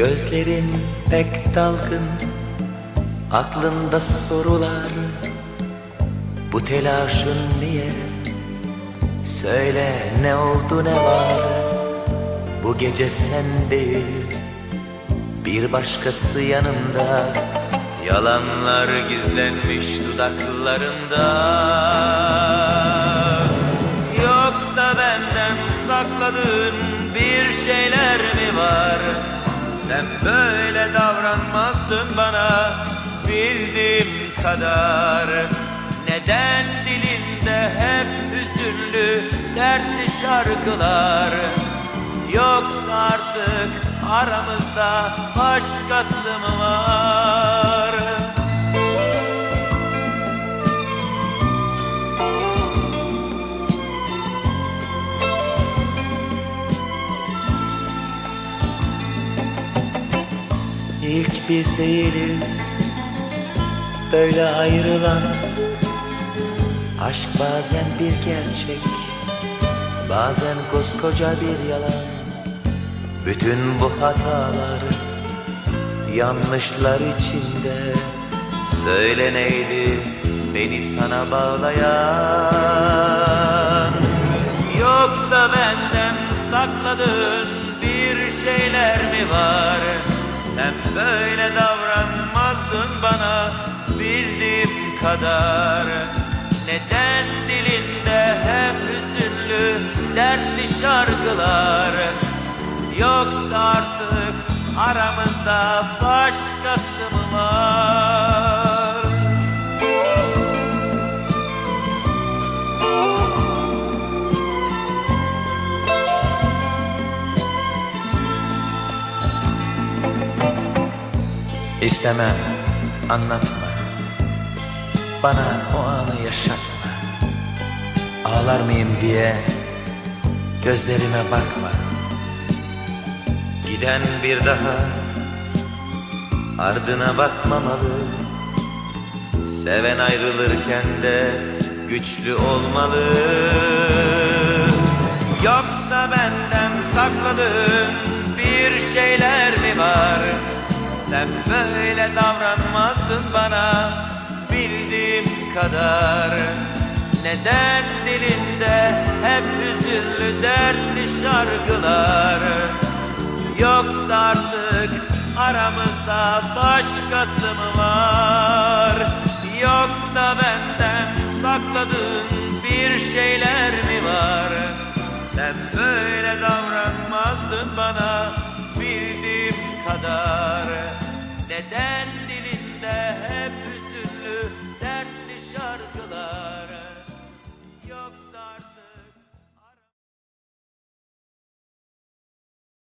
Gözlerin pek dalgın Aklında sorular. Bu telaşın niye? Söyle ne oldu ne var? Bu gece sen değil Bir başkası yanımda. Yalanlar gizlenmiş dudaklarında Sen böyle davranmazdın bana bildiğim kadar Neden dilinde hep hüzünlü dertli şarkılar Yoksa artık aramızda başkası mı var? İlk biz değiliz. Böyle ayrılan Aşk bazen bir gerçek Bazen koskoca bir yalan. Bütün bu hatalar Yanlışlar içinde. Söyle neydi beni sana bağlayan? Yoksa benden sakladığın bir şeyler mi var? Böyle davranmazdın bana bildiğim kadar Neden dilinde hep hüzünlü dertli şarkılar Yoksa artık aramızda başkası mı var? İstemem, anlatma. Bana o anı yaşatma. Ağlar mıyım diye Gözlerime bakma. Giden bir daha Ardına bakmamalı. Seven ayrılırken de Güçlü olmalı. Yoksa benden sakladığın Bir şeyler mi var Sen böyle davranmazdın bana Bildiğim kadar. Neden dilinde hep hüzünlü dertli şarkılar? Yoksa artık aramızda başkası mı var? Yoksa benden sakladığın bir şeyler mi var? Sen böyle dead.